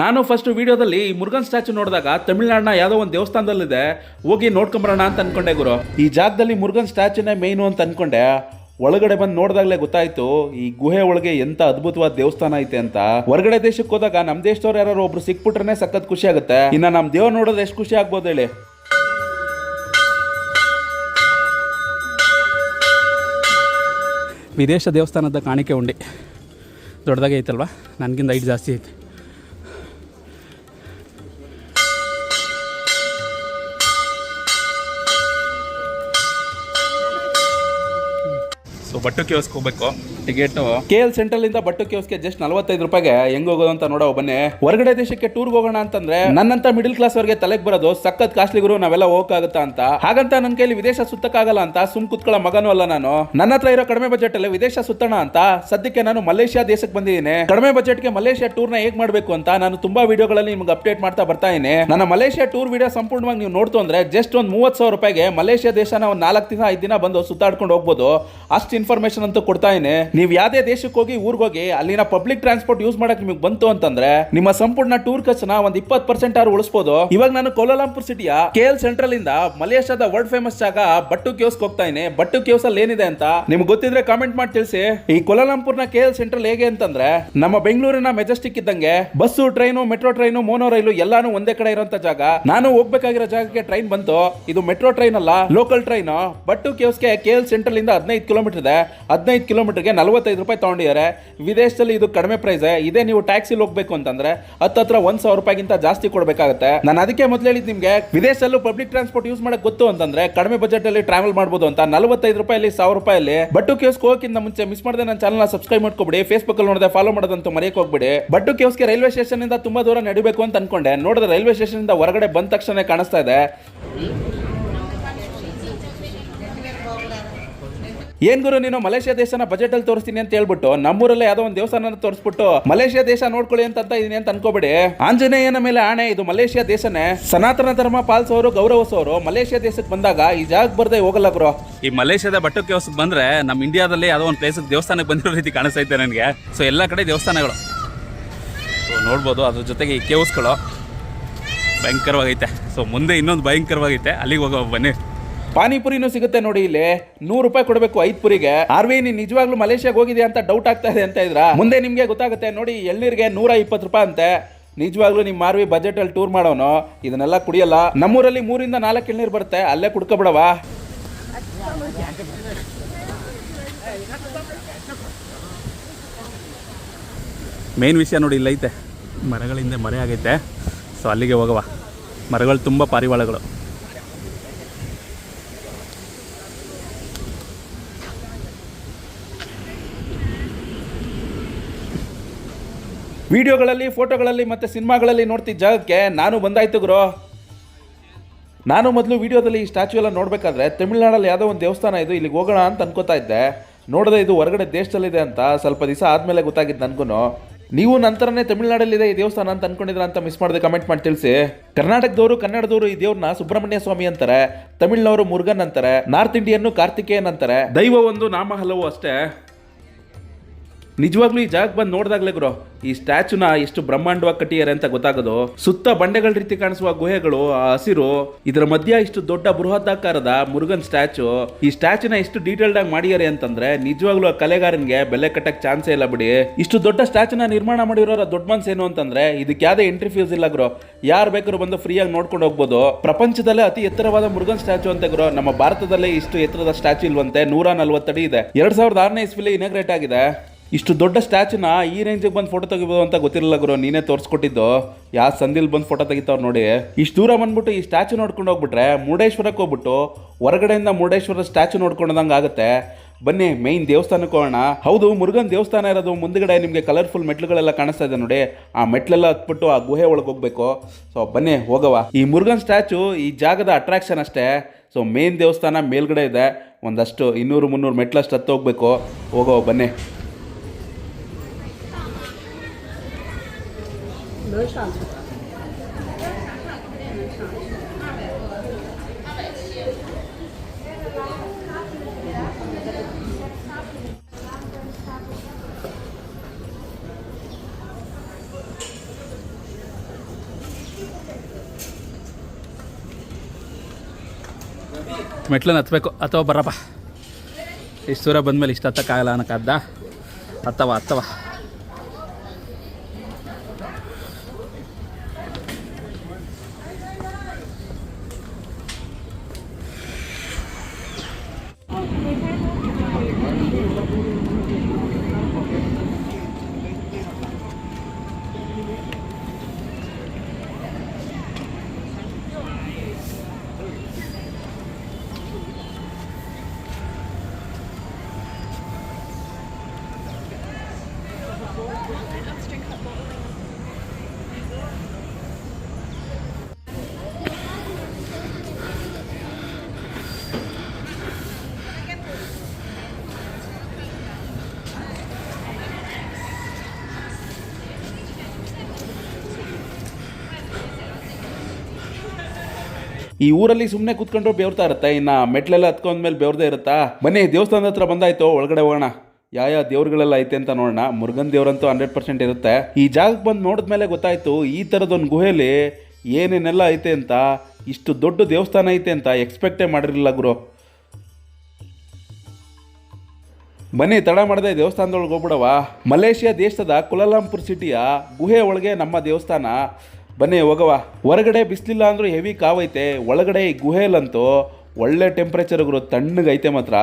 ನಾನು ಫಸ್ಟ್ ವಿಡಿಯೋದಲ್ಲಿ ಈ ಮುರುಗನ್ ಸ್ಟ್ಯಾಚು ನೋಡಿದಾಗ ತಮಿಳ್ನಾಡಿನ ಯಾವುದೋ ಒಂದು ದೇವಸ್ಥಾನದಲ್ಲಿದೆ. ಹೋಗಿ ನೋಡ್ಕೊಂಬರೋಣ ಅಂತ ಅನ್ಕೊಂಡೆ ಗುರು. ಈ ಜಾಗದಲ್ಲಿ ಮುರುಗನ್ ಸ್ಟ್ಯಾಚುನೇ ಮೇಯ್ನು ಅಂತ ಅನ್ಕೊಂಡೆ. ಒಳಗಡೆ ಬಂದು ನೋಡಿದಾಗಲೇ ಗೊತ್ತಾಯ್ತು, ಈ ಗುಹೆ ಒಳಗೆ ಎಂತ ಅದ್ಭುತವಾದ ದೇವಸ್ಥಾನ ಐತೆ ಅಂತ. ಹೊರಗಡೆ ದೇಶಕ್ಕೆ ಹೋದಾಗ ನಮ್ಮ ದೇಶದವ್ರು ಯಾರು ಒಬ್ರು ಸಿಕ್ಬಿಟ್ರೆ ಸಖತ್ ಖುಷಿ ಆಗುತ್ತೆ. ಇನ್ನ ನಮ್ಮ ದೇವ್ರು ನೋಡೋದು ಎಷ್ಟು ಖುಷಿ ಆಗ್ಬೋದು ಹೇಳಿ. ವಿದೇಶ ದೇವಸ್ಥಾನದ ಕಾಣಿಕೆ ಉಂಡಿ. ದೊಡ್ಡದಾಗೆ ಐತಲ್ವಾ ನನಗಿಂತ ಐಟ್ ಜಾಸ್ತಿ ಐತಿ. ಸೊ ಬಟ್ಟು ಕಿಯೋಸ್ಕ್ ಹೋಗ್ಬೇಕು. ಟಿಕೆಟ್. ಕೆ ಎಲ್ ಸೆಂಟ್ರಲ್ ಇಂದ ಬಟ್ಟು ಕಿಯೋಸ್ಗೆ ಜಸ್ಟ್ ನಲವತ್ತೈದು ರೂಪಾಯಿಗೆ ಹೆಂಗ್ ಹೋಗೋದು ಅಂತ ನೋಡೋ ಬನ್ನಿ. ಹೊರಗಡೆ ದೇಶಕ್ಕೆ ಟೂರ್ ಹೋಗೋಣ ಅಂತಂದ್ರೆ ನನ್ನಂತ ಮಿಡಲ್ ಕ್ಲಾಸ್ ಅವ್ರಿಗೆ ತಲೆಗೆ ಬರೋದು ಸಖತ್ ಕಾಸ್ಟ್ಲಿ ಗುರು, ನಾವೆಲ್ಲ ಹೋಗಕ್ಕಾಗತ್ತಾ ಅಂತ. ಹಾಗಂತ ನನ್ನ ಕೈಲಿ ವಿದೇಶ ಸುತ್ತಕ್ಕಾಗಲ್ಲ ಅಂತ ಸುಮ್ ಕುತ್ಕೊಳ್ಳೋ ಮಗನೂ ಅಲ್ಲ ನಾನು. ನನ್ನ ಹತ್ರ ಇರೋ ಕಡಿಮೆ ಬಜೆಟ್ ಅಲ್ಲಿ ವಿದೇಶ ಸುತ್ತಣ ಅಂತ ಸದ್ಯಕ್ಕೆ ನಾನು ಮಲೇಷ್ಯಾ ದೇಶಕ್ಕೆ ಬಂದಿದ್ದೀನಿ. ಕಡಿಮೆ ಬಜೆಟ್ಗೆ ಮಲೇಷ್ಯಾ ಟೂರ್ನ ಹೇಗ್ ಮಾಡ್ಬೇಕು ಅಂತ ನಾನು ತುಂಬಾ ವಿಡಿಯೋಗಳಲ್ಲಿ ನಿಮ್ಗೆ ಅಪ್ಡೇಟ್ ಮಾಡ್ತಾ ಬರ್ತಾ ಇದ್ದೀನಿ. ನನ್ನ ಮಲೇಷ್ಯಾ ಟೂರ್ ವಿಡಿಯೋ ಸಂಪೂರ್ಣವಾಗಿ ನೀವು ನೋಡ್ತು ಅಂದ್ರೆ ಜಸ್ಟ್ ಒಂದು ಮೂವತ್ತು ಸಾವಿರ ರೂಪಾಯಿಗೆ ಮಲೇಷ್ಯಾ ದೇಶನ ಒಂದು ನಾಲ್ಕು ದಿನ, ಐದು ದಿನ ಬಂದು ಸುತ್ತಾಡ್ಕೊಂಡು ಹೋಗ್ಬೋದು. ಅಷ್ಟು ಇನ್ಫಾರ್ಮೇಶನ್ ಅಂತ ಕೊಡ್ತಾ ಇದ್ದೀನಿ. ನೀವು ಯಾವ್ದೇ ದೇಶಕ್ಕೆ ಹೋಗಿ, ಊರಿಗೆ ಹೋಗಿ, ಅಲ್ಲಿನ ಪಬ್ಲಿಕ್ ಟ್ರಾನ್ಸ್ಪೋರ್ಟ್ ಯೂಸ್ ಮಾಡಕ್ ನಿಮಗೆ ಬಂತು ಅಂತಂದ್ರೆ, ನಿಮ್ಮ ಸಂಪೂರ್ಣ ಟೂರ್ ಖರ್ಚನ್ನ ಒಂದು ಇಪ್ಪತ್ ಪರ್ಸೆಂಟ್ ಆರು ಉಳಿಸಬಹುದು ಇವಾಗ ನಾನು ಕೋಲಾಲಂಪುರ್ ಸಿಟಿಯ ಕೆ ಎಲ್ ಸೆಂಟ್ರಲ್ ಇಂದ ಮಲೇಷ್ಯಾದ ವರ್ಲ್ಡ್ ಫೇಮಸ್ ಜಾಗ ಬಟ್ಟು ಕ್ಯೂಸ್ ಹೋಗ್ತಾ ಇದ್ದೀನಿ. ಬಟ್ಟು ಕ್ಯೂಸ್ ಅಲ್ಲಿ ಏನಿದೆ ಅಂತ ನಿಮ್ಗೆ ಗೊತ್ತಿದ್ರೆ ಕಾಮೆಂಟ್ ಮಾಡಿ ತಿಳಿಸಿ. ಈ ಕೋಲಾಲಂಪುರ್ನ ಕೆ ಎಲ್ ಸೆಂಟ್ರಲ್ ಹೇಗೆ ಅಂತಂದ್ರೆ, ನಮ್ಮ ಬೆಂಗಳೂರಿನ ಮೆಜೆಸ್ಟಿಕ್ ಇದ್ದಂಗೆ bus train metro train mono ರೈಲು ಎಲ್ಲಾನು ಒಂದೇ ಕಡೆ ಇರುವಂತ ಜಾಗ. ನಾನು ಹೋಗ್ಬೇಕಾಗಿರೋ ಜಾಗಕ್ಕೆ ಟ್ರೈನ್ ಬಂತು. ಇದು ಮೆಟ್ರೋ ಟ್ರೈನ್ ಅಲ್ಲ ಲೋಕಲ್ ಟ್ರೈನ್ ಬಟ್ಟು ಕ್ಯೂಸ್ಗೆ ಕೆ ಎಲ್ ಸೆಂಟ್ರಲ್ ಇಂದ ಹದಿನೈದು ಕಿಲೋಮೀಟರ್ ಇದೆ. ಹದಿನೈದು ಕಿಲೋಮೀಟ್ರಿಗೆ ನಲವತ್ತೈದು ರೂಪಾಯಿ ತಗೊಂಡಿದ್ದಾರೆ. ವಿದೇಶದಲ್ಲಿ ಇದು ಕಡಿಮೆ ಪ್ರೈಸ್ ಇದೇ ನೀವು ಟ್ಯಾಕ್ಸಿಲಿ ಹೋಗ್ಬೇಕು ಅಂತಂದ್ರೆ ಹತ್ತತ್ರ ಒಂದು ಸಾವಿರ ರೂಪಾಯಿಗಿಂತ ಜಾಸ್ತಿ ಕೊಡಬೇಕಾಗುತ್ತೆ. ನಾನು ಅದಕ್ಕೆ ಮೊದಲು ಹೇಳಿದ್ ನಿಮಗೆ, ವಿದೇಶದಲ್ಲೂ ಪಬ್ಲಿಕ್ ಟ್ರಾನ್ಸ್ಪೋರ್ಟ್ ಯೂಸ್ ಮಾಡಕ್ಕೆ ಗೊತ್ತು ಅಂತಂದ್ರೆ ಕಡಿಮೆ ಬಜೆಟ್ ಅಲ್ಲಿ ಟ್ರಾವೆಲ್ ಮಾಡಬಹುದು ಅಂತ ನಲವತ್ತೈದು ರೂಪಾಯಲ್ಲಿ ಸಾವಿರ ರೂಪಾಯಲ್ಲಿ ಬಟ್ಟು ಹೋಗಕ್ಕಿಂತ ಮುಂಚೆ ಮಿಸ್ ಮಾಡದೆ ನನ್ನ ಚಾನಲ್ ಸಬ್ಸ್ಕ್ರೈಬ್ ಮಾಡ್ಕೊಬಿಡಿ. ಫೇಸ್ಬುಕ್ ಅಲ್ಲಿ ನೋಡಿದೆ ಫಾಲೋ ಮಾಡೋದಂತ ಮರೆಯಕ್ಕೆ ಹೋಗ್ಬಿಡಿ. ಬಟ್ಟು ಕೇಸ್ಗೆ ರೈಲ್ವೆ ಸ್ಟೇಷನ್ ಇಂದ ತುಂಬಾ ದೂರ ನಡಿಬೇಕು ಅಂತ ಅನ್ಕೊಂಡೆ. ನೋಡಿದ್ರೆ ರೈಲ್ವೆ ಸ್ಟೇಷನ್ ಇಂದ ಹೊರಗಡೆ ಬಂದ ತಕ್ಷಣ ಕಾಣಿಸ್ತಾ ಇದೆ. ಏನ್ ಗುರು ನೀನು ಮಲೇಷ್ಯಾ ದೇಶನ ಬಜೆಟ್ ಅಲ್ಲಿ ತೋರಿಸ್ತೀನಿ ಅಂತ ಹೇಳ್ಬಿಟ್ಟು ನಮ್ಮೂರಲ್ಲೇ ಯಾವ್ದೋ ಒಂದು ದೇವಸ್ಥಾನ ತೋರಿಸ್ಬಿಟ್ಟು ಮಲೇಷ್ಯಾ ದೇಶ ನೋಡ್ಕೊಳ್ಳಿ ಅಂತ ಅಂತ ಇದೀನಿ ಅಂತ ಅನ್ಕೋಬೇಡಿ. ಆಂಜನೇಯನ ಮೇಲೆ ಆಣೆ, ಇದು ಮಲೇಷ್ಯಾ ದೇಶನೇ. ಸನಾತನ ಧರ್ಮ ಪಾಲಿಸೋರು, ಗೌರವಿಸೋರು ಮಲೇಷ್ಯಾ ದೇಶಕ್ಕೆ ಬಂದಾಗ ಈ ಜಾಗ ಬರ್ದೇ ಹೋಗಲ್ಲ ಗುರು. ಈ ಮಲೇಷ್ಯಾದ ಬಟ್ಟು ಕೆಲಸಕ್ಕೆ ಬಂದ್ರೆ ನಮ್ಮ ಇಂಡಿಯಾದಲ್ಲಿ ಯಾವುದೋ ಒಂದು ಪ್ಲೇಸ್ ದೇವಸ್ಥಾನಕ್ಕೆ ಬಂದಿರೋ ರೀತಿ ಕಾಣಿಸ್ತೈತೆ ನನಗೆ. ಸೊ ಎಲ್ಲ ಕಡೆ ದೇವಸ್ಥಾನಗಳು. ನೋಡ್ಬೋದು, ಅದ್ರ ಜೊತೆಗೆ ಈ ಕೇವ್ಸ್ಗಳು ಭಯಂಕರವಾಗೈತೆ. ಸೊ ಮುಂದೆ ಇನ್ನೊಂದು ಭಯಂಕರವಾಗೈತೆ. ಅಲ್ಲಿಗೆ ಹೋಗೋ ಬನ್ನಿ. ಪಾನಿಪುರಿನೂ ಸಿಗುತ್ತೆ ನೋಡಿ ಇಲ್ಲಿ. ನೂರು ರೂಪಾಯಿ ಕೊಡಬೇಕು ಐದು ಪುರಿಗೆ. ಆರ್ವಿ ವಿ ನಿಜವಾಗ್ಲೂ ಮಲೇಷ್ಯಾಗ ಹೋಗಿದೆ ಅಂತ ಡೌಟ್ ಆಗ್ತಾ ಇದೆ ಅಂತ ಇದ್ರ? ಮುಂದೆ ನಿಮಗೆ ಗೊತ್ತಾಗುತ್ತೆ. ನೋಡಿ, ಎಳ್ನೀರಿಗೆ ನೂರ ಇಪ್ಪತ್ತು ರೂಪಾಯಿ ಅಂತೆ. ನಿಜವಾಗ್ಲೂ ನಿಮ್ಮ ಆರ್ವಿ ಬಜೆಟ್ ಅಲ್ಲಿ ಟೂರ್ ಮಾಡೋನು. ಇದನ್ನೆಲ್ಲ ಕುಡಿಯಲ್ಲ. ನಮ್ಮೂರಲ್ಲಿ ಮೂರಿಂದ ನಾಲ್ಕು ಎಳ್ನೀರು ಬರುತ್ತೆ. ಅಲ್ಲೇ ಕುಡ್ಕೊಬಿಡವಾ ಮೇನ್ ವಿಷಯ ನೋಡಿ ಇಲ್ಲೈತೆ. ಮರಗಳಿಂದ ಮರೆ ಆಗೈತೆ. ಸೊ ಅಲ್ಲಿಗೆ ಹೋಗವ ಮರಗಳು ತುಂಬ ಪಾರಿವಾಳಗಳು. ವಿಡಿಯೋಗಳಲ್ಲಿ, ಫೋಟೋಗಳಲ್ಲಿ ಮತ್ತೆ ಸಿನಿಮಾಗಳಲ್ಲಿ ನೋಡ್ತಿದ್ದ ಜಾಗಕ್ಕೆ. ನಾನು ಬಂದಾಯ್ತು ಗುರು. ನಾನು ಮೊದಲು ವಿಡಿಯೋದಲ್ಲಿ ಈ ಸ್ಟ್ಯಾಚು ಎಲ್ಲ ನೋಡಬೇಕಾದ್ರೆ ತಮಿಳ್ನಾಡಲ್ಲಿ ಯಾವುದೋ ಒಂದು ದೇವಸ್ಥಾನ ಇದು, ಇಲ್ಲಿಗೆ ಹೋಗೋಣ ಅಂತ ಅನ್ಕೋತಾ ಇದ್ದೆ. ನೋಡದೆ ಇದು ಹೊರಗಡೆ ದೇಶದಲ್ಲಿದೆ ಅಂತ ಸ್ವಲ್ಪ ದಿವಸ ಆದಮೇಲೆ ಗೊತ್ತಾಗಿದ್ದು ನನಗೂ ನೀವು ನಂತರನೇ ತಮಿಳ್ನಾಡಲ್ಲಿದೆ ಈ ದೇವಸ್ಥಾನ ಅಂತ ಅನ್ಕೊಂಡಿದ್ರ ಅಂತ ಮಿಸ್ ಮಾಡಿದೆ ಕಮೆಂಟ್ ಮಾಡಿ ತಿಳಿಸಿ. ಕರ್ನಾಟಕದವರು, ಕನ್ನಡದವರು ಈ ದೇವ್ರನ್ನ ಸುಬ್ರಹ್ಮಣ್ಯ ಸ್ವಾಮಿ ಅಂತಾರೆ, ತಮಿಳ್ನವರು ಮುರುಗನ್ ಅಂತಾರೆ, ನಾರ್ತ್ ಇಂಡಿಯನ್ನು ಕಾರ್ತಿಕೇಯನ್ ಅಂತಾರೆ. ದೈವ ಒಂದು, ನಾಮ ಹಲವು ಅಷ್ಟೇ. ನಿಜವಾಗ್ಲೂ ಈ ಜಾಗ ಬಂದು ನೋಡಿದಾಗ್ಲೇ ಗುರು, ಈ ಸ್ಟ್ಯಾಚುನ ಎಷ್ಟು ಬ್ರಹ್ಮಾಂಡವಾಗಿ ಕಟ್ಟಿದ್ದಾರೆ ಅಂತ ಗೊತ್ತಾಗೋದು. ಸುತ್ತ ಬಂಡೆಗಳ ರೀತಿ ಕಾಣಿಸುವ ಗುಹೆಗಳು, ಆ ಹಸಿರು, ಇದರ ಮಧ್ಯ ಇಷ್ಟು ದೊಡ್ಡ ಬೃಹದಾಕಾರದ ಮುರುಗನ್ ಸ್ಟ್ಯಾಚು. ಈ ಸ್ಟ್ಯಾಚುನ ಎಷ್ಟು ಡೀಟೇಲ್ಡ್ ಆಗಿ ಮಾಡಿದ್ದಾರೆ ಅಂತಂದ್ರೆ ನಿಜವಾಗ್ಲೂ ಆ ಕಲೆಗಾರನ್ಗೆ ಬೆಲೆ ಕಟ್ಟಕ್ ಚಾನ್ಸೇ ಇಲ್ಲ ಬಿಡಿ. ಇಷ್ಟು ದೊಡ್ಡ ಸ್ಟ್ಯಾಚುನ ನಿರ್ಮಾಣ ಮಾಡಿರೋರ ದೊಡ್ಡ ಮನ್ಸ್ ಏನು ಅಂತಂದ್ರೆ ಇದಕ್ಕೆ ಯಾವ್ದೇ ಎಂಟ್ರಿ ಫೀಸ್ ಇಲ್ಲ ಗುರು. ಯಾರು ಬೇಕಾದ್ರೂ ಬಂದು ಫ್ರೀಯಾಗಿ ನೋಡ್ಕೊಂಡು ಹೋಗ್ಬೋದು. ಪ್ರಪಂಚದಲ್ಲೇ ಅತಿ ಎತ್ತರವಾದ ಮುರುಗನ್ ಸ್ಟ್ಯಾಚು ಅಂತ ಗುರು, ನಮ್ಮ ಭಾರತದಲ್ಲೇ ಇಷ್ಟು ಎತ್ತರದ ಸ್ಟ್ಯಾಚು ಇಲ್ವಂತೆ ನೂರ ನಲ್ವತ್ತಡಿ ಇದೆ. ಎರಡ್ ಸಾವಿರದ ಆರನೇ ಇಸ್ವಿಲಿ ಇನಾಗ್ರೇಟ್ ಆಗಿದೆ. ಇಷ್ಟು ದೊಡ್ಡ ಸ್ಟ್ಯಾಚುನ ಈ ರೇಂಜಿಗೆ ಬಂದು ಫೋಟೋ ತೆಗಿಬೋದು ಅಂತ ಗೊತ್ತಿರಲಿಲ್ಲ ಗುರು. ನೀನೇ ತೋರಿಸ್ಕೊಟ್ಟಿದ್ದು. ಯಾವ ಸಂದಿಲ್ ಬಂದು ಫೋಟೋ ತೆಗಿತಾವ್ರು ನೋಡಿ. ಇಷ್ಟು ದೂರ ಬಂದ್ಬಿಟ್ಟು ಈ ಸ್ಟ್ಯಾಚು ನೋಡ್ಕೊಂಡು ಹೋಗ್ಬಿಟ್ರೆ ಮುರುಡೇಶ್ವರಕ್ಕೆ ಹೋಗ್ಬಿಟ್ಟು ಹೊರಗಡೆಯಿಂದ ಮುರುಡೇಶ್ವರ ಸ್ಟ್ಯಾಚು ನೋಡ್ಕೊಂಡಂಗೆ ಆಗುತ್ತೆ. ಬನ್ನಿ ಮೈನ್ ದೇವಸ್ಥಾನಕ್ಕೆ ಹೋಗೋಣ. ಹೌದು, ಮುರುಗನ್ ದೇವಸ್ಥಾನ ಇರೋದು ಮುಂದುಗಡೆ ನಿಮಗೆ ಕಲರ್ಫುಲ್ ಮೆಟ್ಲುಗಳೆಲ್ಲ ಕಾಣಿಸ್ತಾ ಇದೆ ನೋಡಿ. ಆ ಮೆಟ್ಲೆಲ್ಲ ಹತ್ಬಿಟ್ಟು ಆ ಗುಹೆ ಒಳಗೆ ಹೋಗ್ಬೇಕು. ಸೊ ಬನ್ನಿ ಹೋಗವ ಈ ಮುರುಗನ್ ಸ್ಟ್ಯಾಚು ಈ ಜಾಗದ ಅಟ್ರಾಕ್ಷನ್ ಅಷ್ಟೇ. ಸೊ ಮೇನ್ ದೇವಸ್ಥಾನ ಮೇಲ್ಗಡೆ ಇದೆ. ಒಂದಷ್ಟು ಇನ್ನೂರು ಮುನ್ನೂರು ಮೆಟ್ಲಷ್ಟು ಹತ್ತು ಹೋಗ್ಬೇಕು. ಹೋಗೋ ಬನ್ನಿ. 能上去吧？ಮೆಟ್ಲನ್ನು ಹತ್ತಬೇಕು ಅಥವಾ ಬರಪ್ಪ. ಇಷ್ಟು ದೂರ ಬಂದಮೇಲೆ ಇಷ್ಟು ಹತ್ತಕ್ಕಾಗಲ್ಲ ಅನ್ನೋಕ್ಕಾದ್ದ ಹತ್ತವ ಹತ್ತವ. ಈ ಊರಲ್ಲಿ ಸುಮ್ಮನೆ ಕೂತ್ಕೊಂಡ್ರು ಬೆವರ್ತಾ ಇರುತ್ತೆ. ಇನ್ನ ಮೆಟ್ಲೆಲ್ಲ ಹತ್ಕೊಂಡ್ಮೇಲೆ ಬೇವ್ರದೇ ಇರುತ್ತಾ? ಬನ್ನಿ, ದೇವಸ್ಥಾನದ ಹತ್ರ ಬಂದಾಯ್ತು, ಒಳಗಡೆ ಹೋಗೋಣ. ಯಾವ ಯಾವ ದೇವ್ರುಗಳೆಲ್ಲ ಐತೆ ಅಂತ ನೋಡೋಣ. ಮುರುಗನ್ ದೇವ್ರಂತೂ ಹಂಡ್ರೆಡ್ ಪರ್ಸೆಂಟ್ ಇರುತ್ತೆ. ಈ ಜಾಗಕ್ಕೆ ಬಂದು ನೋಡಿದ್ಮೇಲೆ ಗೊತ್ತಾಯ್ತು, ಈ ತರದೊಂದು ಗುಹೆಯಲ್ಲಿ ಏನೇನೆಲ್ಲ ಐತೆ ಅಂತ, ಇಷ್ಟು ದೊಡ್ಡ ದೇವಸ್ಥಾನ ಐತೆ ಅಂತ ಎಕ್ಸ್ಪೆಕ್ಟೇ ಮಾಡಿರಲಿಲ್ಲ ಗುರು. ಬನ್ನಿ, ತಡ ಮಾಡದೆ ದೇವಸ್ಥಾನದೊಳಗೆ ಹೋಗ್ಬಿಡವಾ ಮಲೇಷ್ಯಾ ದೇಶದ ಕುಲಾಲಂಪುರ್ ಸಿಟಿಯ ಗುಹೆ ಒಳಗೆ ನಮ್ಮ ದೇವಸ್ಥಾನ. ಬನ್ನಿ ಹೋಗವ ಹೊರಗಡೆ ಬಿಸಿಲಿಲ್ಲ ಅಂದರೂ ಹೆವಿ ಕಾವೈತೆ ಒಳಗಡೆ ಈ ಗುಹೆಯಲ್ಲಂತೂ ಒಳ್ಳೆ ಟೆಂಪ್ರೇಚರ್ಗಳು ತಣ್ಣಗೈತೆ ಮಾತ್ರ.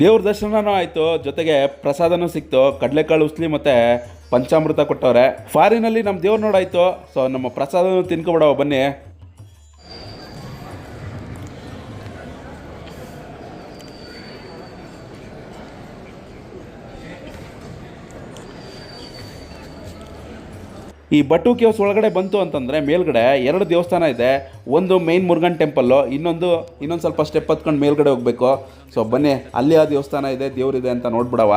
ದೇವ್ರ ದರ್ಶನನೂ ಆಯಿತು, ಜೊತೆಗೆ ಪ್ರಸಾದನೂ ಸಿಕ್ತು. ಕಡಲೆಕಾಳು, ಉಸ್ಲಿ ಮತ್ತು ಪಂಚಾಮೃತ ಕೊಟ್ಟವ್ರೆ. ಫಾರಿನಲ್ಲಿ ನಮ್ಮ ದೇವ್ರು ನೋಡಾಯಿತು ಸೊ ನಮ್ಮ ಪ್ರಸಾದನೂ ತಿನ್ಕೊಬಿಡವ, ಬನ್ನಿ. ಈ ಬಟ್ಟು ಕೇವ್ಸ್ ಒಳಗಡೆ ಬಂತು ಅಂತಂದರೆ ಮೇಲ್ಗಡೆ ಎರಡು ದೇವಸ್ಥಾನ ಇದೆ. ಒಂದು ಮೇನ್ ಮುರುಗನ್ ಟೆಂಪಲ್ಲು ಇನ್ನೊಂದು ಇನ್ನೊಂದು ಸ್ವಲ್ಪ ಸ್ಟೆಪ್ ಹತ್ಕೊಂಡು ಮೇಲ್ಗಡೆ ಹೋಗಬೇಕು. ಸೊ ಬನ್ನಿ, ಅಲ್ಲಿ ಆ ದೇವಸ್ಥಾನ ಇದೆ, ದೇವರಿದೆ ಅಂತ ನೋಡ್ಬಿಡವ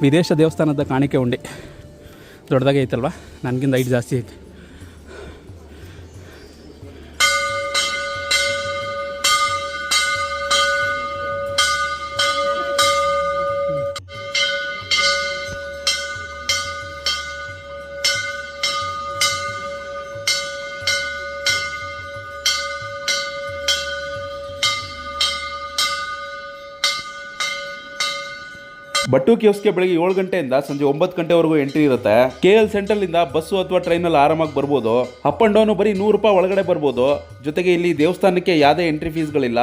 ವಿದೇಶ ದೇವಸ್ಥಾನದ ಕಾಣಿಕೆ ಉಂಡೆ. ದೊಡ್ಡದಾಗೆ ಐತಲ್ವ ನನಗಿಂತ ಐಟ್ ಜಾಸ್ತಿ ಐತೆ. ಬಟ್ಟು ಕಿಯೋಸ್ಗೆ ಬೆಳಗ್ಗೆ ಏಳು ಗಂಟೆಯಿಂದ ಸಂಜೆ ಒಂಬತ್ತು ಗಂಟೆವರೆಗೂ ಎಂಟ್ರಿ ಇರುತ್ತೆ. ಕೆ ಎಲ್ ಸೆಂಟ್ರಲಿಂದ ಬಸ್ಸು ಅಥವಾ ಟ್ರೈನ್ ಅಲ್ಲಿ ಆರಾಮಾಗಿ ಬರ್ಬೋದು. ಅಪ್ ಅಂಡ್ ಡೌನ್ ಬರೀ ನೂರು ರೂಪಾಯಿ ಒಳಗಡೆ ಬರ್ಬೋದು. ಜೊತೆಗೆ ಇಲ್ಲಿ ದೇವಸ್ಥಾನಕ್ಕೆ ಯಾವುದೇ ಎಂಟ್ರಿ ಫೀಸ್ಗಳಿಲ್ಲ.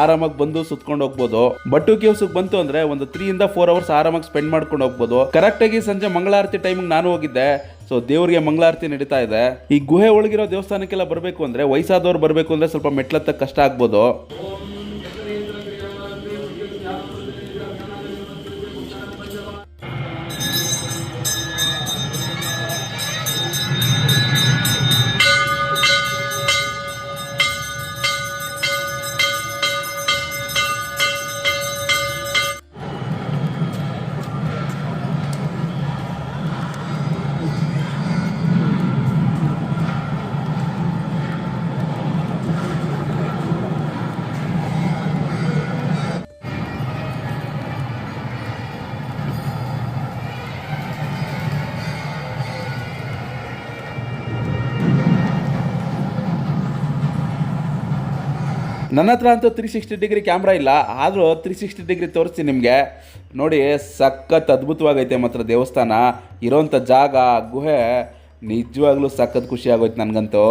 ಆರಾಮಾಗಿ ಬಂದು ಸುತ್ಕೊಂಡು ಹೋಗ್ಬೋದು. ಬಟ್ಟು ಕಿಯೋಸ್ಗೆ ಬಂತು ಅಂದ್ರೆ ಒಂದು ತ್ರೀ ಇಂದ ಫೋರ್ ಅವರ್ಸ್ ಆರಾಮಾಗಿ ಸ್ಪೆಂಡ್ ಮಾಡ್ಕೊಂಡು ಹೋಗ್ಬೋದು. ಕರೆಕ್ಟಾಗಿ ಸಂಜೆ ಮಂಗಳಾರತಿ ಟೈಮಿಂಗ್ ನಾನು ಹೋಗಿದ್ದೆ. ಸೊ ದೇವರಿಗೆ ಮಂಗಳಾರತಿ ನಡೀತಾ ಇದೆ. ಈ ಗುಹೆ ಒಳಗಿರೋ ದೇವಸ್ಥಾನಕ್ಕೆಲ್ಲ ಬರಬೇಕು ಅಂದ್ರೆ ವಯಸ್ಸಾದವ್ರು ಬರಬೇಕು ಅಂದ್ರೆ ಸ್ವಲ್ಪ ಮೆಟ್ಲತ್ತ ಕಷ್ಟ ಆಗ್ಬೋದು. ನನ್ನ ಹತ್ರ ಅಂತೂ ತ್ರೀ ಸಿಕ್ಸ್ಟಿ ಡಿಗ್ರಿ ಕ್ಯಾಮ್ರಾ ಇಲ್ಲ, ಆದರೂ ತ್ರೀ ಸಿಕ್ಸ್ಟಿ ಡಿಗ್ರಿ ತೋರಿಸ್ತೀನಿ ನಿಮಗೆ. ನೋಡಿ, ಸಖತ್ ಅದ್ಭುತವಾಗೈತೆ ಮಾತ್ರ ದೇವಸ್ಥಾನ. ಇರೋಂಥ ಜಾಗ, ಗುಹೆ, ನಿಜವಾಗ್ಲೂ ಸಖತ್ ಖುಷಿ ಆಗೋಯ್ತು ನನಗಂತೂ.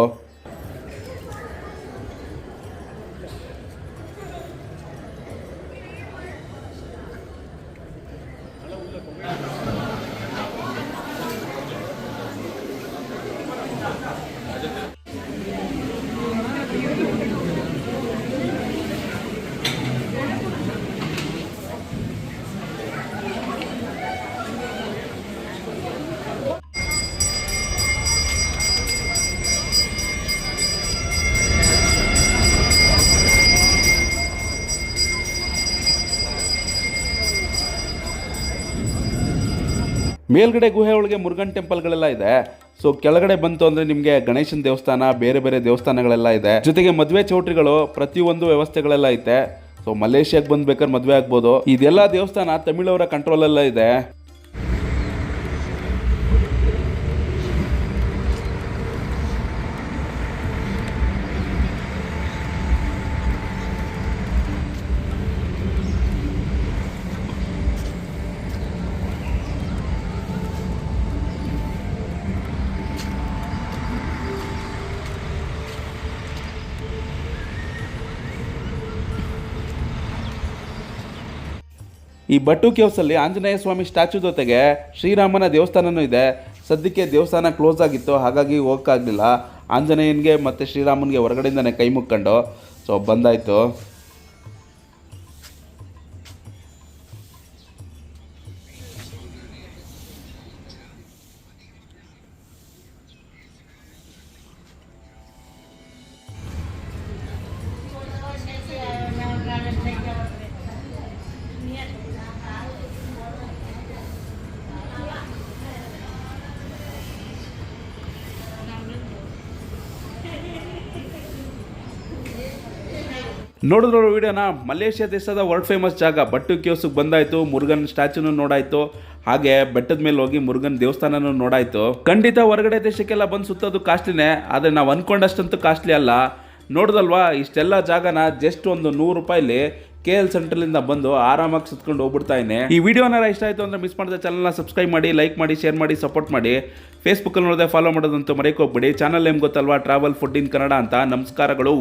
ಮೇಲ್ಗಡೆ ಗುಹೆ ಒಳಗೆ ಮುರುಗನ್ ಟೆಂಪಲ್ಗಳೆಲ್ಲ ಇದೆ. ಸೊ ಕೆಳಗಡೆ ಬಂತು ಅಂದ್ರೆ ನಿಮಗೆ ಗಣೇಶನ ದೇವಸ್ಥಾನ, ಬೇರೆ ಬೇರೆ ದೇವಸ್ಥಾನಗಳೆಲ್ಲ ಇದೆ. ಜೊತೆಗೆ ಮದುವೆ ಚೌಟ್ರಿಗಳು ಪ್ರತಿಯೊಂದು ವ್ಯವಸ್ಥೆಗಳೆಲ್ಲ ಐತೆ. ಸೊ ಮಲೇಷ್ಯಾಗೆ ಬಂದ್ಬೇಕಾದ್ರೆ ಮದುವೆ ಆಗ್ಬೋದು. ಇದೆಲ್ಲ ದೇವಸ್ಥಾನ ತಮಿಳವರ ಕಂಟ್ರೋಲ್ ಎಲ್ಲ ಇದೆ. ಈ ಬಟ್ಟು ಕೇವ್ಸಲ್ಲಿ ಆಂಜನೇಯ ಸ್ವಾಮಿ ಸ್ಟ್ಯಾಚು ಜೊತೆಗೆ ಶ್ರೀರಾಮನ ದೇವಸ್ಥಾನನೂ ಇದೆ. ಸದ್ಯಕ್ಕೆ ದೇವಸ್ಥಾನ ಕ್ಲೋಸ್ ಆಗಿತ್ತು, ಹಾಗಾಗಿ ಹೋಗೋಕ್ಕಾಗಲಿಲ್ಲ. ಆಂಜನೇಯನಿಗೆ ಮತ್ತು ಶ್ರೀರಾಮನಿಗೆ ಹೊರಗಡೆಯಿಂದನೇ ಕೈ ಮುಕ್ಕೊಂಡು. ಸೊ ಬಂದಾಯಿತು. ನೋಡಿದ್ರು ವಿಡಿಯೋನ? ಮಲೇಷ್ಯಾ ದೇಶದ ವರ್ಲ್ಡ್ ಫೇಮಸ್ ಜಾಗ. ಬಟ್ಟು ಕೇವ್ಸಿಗೆ ಬಂದಾಯ್ತು, ಮುರುಗನ್ ಸ್ಟ್ಯಾಚ್ಯೂನು ನೋಡಾಯ್ತು, ಹಾಗೆ ಬೆಟ್ಟದ ಮೇಲೆ ಹೋಗಿ ಮುರುಗನ್ ದೇವಸ್ಥಾನನೂ ನೋಡಾಯ್ತು. ಖಂಡಿತ ಹೊರಗಡೆ ದೇಶಕ್ಕೆಲ್ಲ ಬಂದು ಸುತ್ತೋದು ಕಾಸ್ಟ್ಲಿನೇ, ಆದರೆ ನಾವು ಅಂದ್ಕೊಂಡಷ್ಟಂತೂ ಕಾಸ್ಟ್ಲಿ ಅಲ್ಲ. ನೋಡಿದಲ್ವಾ, ಇಷ್ಟೆಲ್ಲ ಜಾಗನ ಜಸ್ಟ್ ಒಂದು ನೂರು ರೂಪಾಯಿಲಿ ಕೆ ಎಲ್ ಸೆಂಟ್ರಲಿಂದ ಬಂದು ಆರಾಮಾಗಿ ಸುತ್ಕೊಂಡು ಹೋಗ್ಬಿಡ್ತಾ ಇದ್ದೀನಿ ಈ ವಿಡಿಯೋನಾರ ಇಷ್ಟ ಆಯಿತು ಅಂದರೆ ಮಿಸ್ ಮಾಡಿದ ಚಾನಲ್ನ ಸಬ್ಸ್ಕ್ರೈಬ್ ಮಾಡಿ ಲೈಕ್ ಮಾಡಿ ಶೇರ್ ಮಾಡಿ ಸಪೋರ್ಟ್ ಮಾಡಿ. ಫೇಸ್ಬುಕ್ಕಲ್ಲಿ ನೋಡಿದೆ ಫಾಲೋ ಮಾಡೋದಂತೂ ಮರೆಯೋಕೆ ಹೋಗ್ಬೇಡಿ ಚಾನಲ್ ಏನು ಗೊತ್ತಲ್ವಾ? ಟ್ರಾವೆಲ್ ಫುಡ್ ಇನ್ ಕನ್ನಡ ಅಂತ. ನಮಸ್ಕಾರಗಳು.